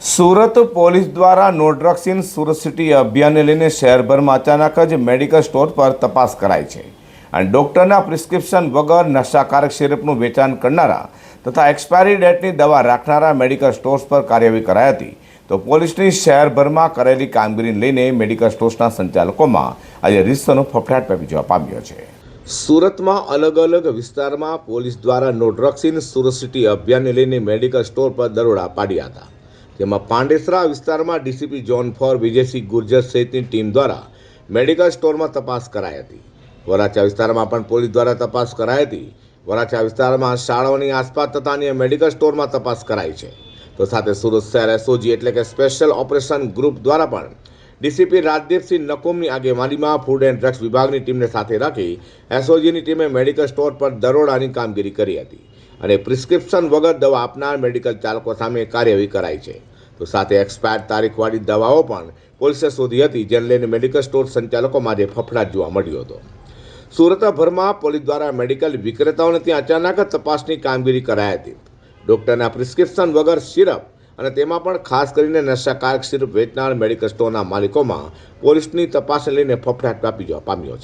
Surat police દ્વારા નો drugs Surat city અભિયાનને લઈને શહેરભરમાં અચાનક જ મેડિકલ સ્ટોર પર તપાસ કરાઈ છે અને ડૉક્ટરના પ્રિસ્ક્રિપ્શન વગર નશાકારક સિરપનું વેચાણ કરનારા તથા એક્સપાયરી ડેટની દવા રાખનારા મેડિકલ સ્ટોર્સ પર કાર્યવાહી કરાઈ હતી. તો પોલીસની શહેરભરમાં કરેલી કામગીરીને લઈને મેડિકલ સ્ટોર્સના સંચાલકોમાં આજે રીતસરનો ફફડાટ પેપી જવા પામ્યો છે. સુરતમાં અલગ અલગ વિસ્તારમાં પોલીસ દ્વારા નો ડ્રગ્સ સુરત સિટી અભિયાનને લઈને મેડિકલ સ્ટોર પર દરોડા પાડ્યા હતા. જેમાં પાંડેસરા વિસ્તારમાં DCP zone four Vijaysinh Gurjar સહિતની ટીમ દ્વારા મેડિકલ સ્ટોરમાં તપાસ કરાઈ હતી. વરાછા વિસ્તારમાં પણ પોલીસ દ્વારા તપાસ કરાઈ હતી. વરાછા વિસ્તારમાં શાળાઓની આસપાસ તથા અન્ય મેડિકલ સ્ટોરમાં તપાસ કરાઈ છે. તો સાથે સુરત શહેર એસઓજી એટલે કે સ્પેશિયલ ઓપરેશન ગ્રુપ દ્વારા પણ ડીસીપી રાજદીપસિંહ નકુમની આગેવાનીમાં ફૂડ એન્ડ ડ્રગ્સ વિભાગની ટીમને સાથે રાખી એસઓજીની ટીમે મેડિકલ સ્ટોર પર દરોડાની કામગીરી કરી હતી અને પ્રિસ્ક્રિપ્શન વગર દવા આપનાર મેડિકલ ચાલકો સામે કાર્યવાહી કરાઈ છે. તો સાથે એક્સપાયર તારીખવાળી દવાઓ પણ પોલીસે શોધી હતી, જેને લઈને મેડિકલ સ્ટોર સંચાલકોમાં આજે ફફડાટ જોવા મળ્યો હતો. સુરતભરમાં પોલીસ દ્વારા મેડિકલ વિક્રેતાઓને ત્યાં અચાનક જ તપાસની કામગીરી કરાઈ હતી. ડૉક્ટરના પ્રિસ્ક્રિપ્શન વગર સિરપ અને તેમાં પણ ખાસ કરીને નશાકારક સિરપ વેચનાર મેડિકલ સ્ટોરના માલિકોમાં પોલીસની તપાસને લઈને ફફડાટ વ્યાપી જવા પામ્યો છે.